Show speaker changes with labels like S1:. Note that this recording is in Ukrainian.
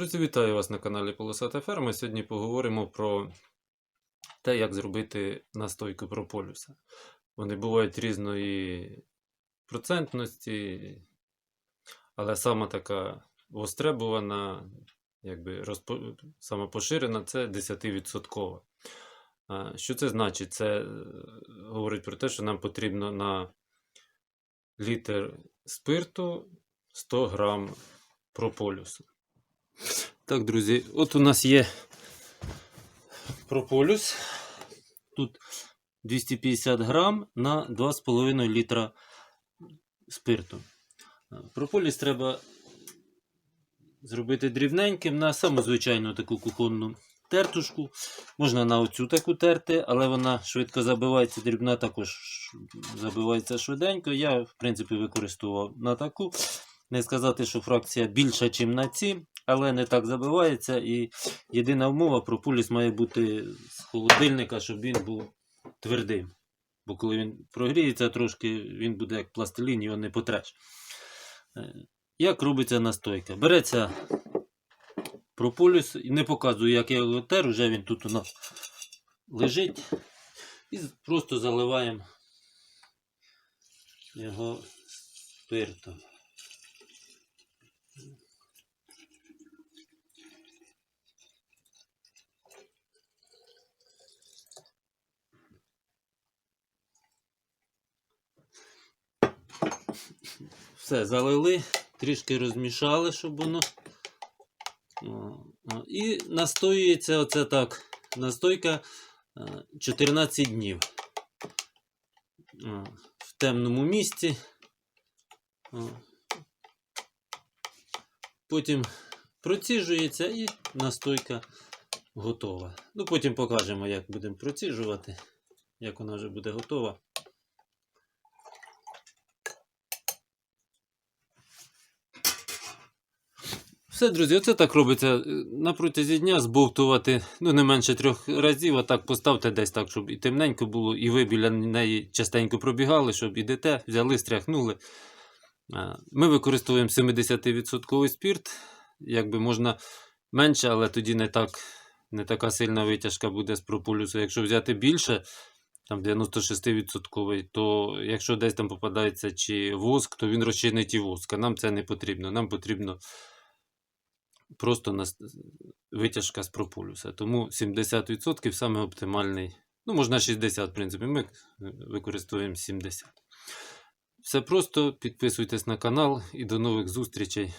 S1: вітаю вас на каналі Полосата Ферма. Сьогодні поговоримо про те, як зробити настойку прополюса. Вони бувають різної процентності, але сама така востребована, якби розпо... сама поширена, це 10%. А, Що це значить? Це е, говорить про те, що нам потрібно на літр спирту 100 грам прополюсу. Так, друзі, от у нас є прополюс. Тут 250 грам на 2,5 літра спирту. Прополіс треба зробити дрібненьким на саму звичайну таку кухонну тертушку. Можна на оцю таку терти, але вона швидко забивається, дрібна також забивається швиденько. Я, в принципі, використовував на таку. Не сказати, що фракція більша, ніж на ці, але не так забивається. І єдина умова прополіс має бути з холодильника, щоб він був твердим. Бо коли він прогріється трошки, він буде як пластилін, його не потреш. Е, Як робиться настойка? Береться прополіс, не показую, як я його тер, вже він тут у нас лежить. І просто заливаємо його спиртом. Все, залили, трішки розмішали, щоб воно. І настоюється оце так. Настойка е, 14 днів. В темному місці. Потім проціжується і настойка готова. Ну, потім покажемо, як будемо проціжувати, як вона вже буде готова. Все, друзі, оце так робиться е, на протязі дня збовтувати ну, не менше трьох разів. А так поставте десь так, щоб і темненько було, і ви біля неї частенько пробігали, щоб ідете, взяли, стряхнули. Ми використовуємо 70% спірт. Якби можна менше, але тоді не так, не така сильна витяжка буде з прополюсу. Якщо взяти більше, там 96%, то якщо десь там попадається чи воск, то він розчинить і воск. А нам це не потрібно. Нам потрібно просто витяжка з прополюса. Тому 70% саме оптимальний. Ну, можна 60, в принципі, ми використовуємо 70. Все просто, підписуйтесь на канал і до нових зустрічей.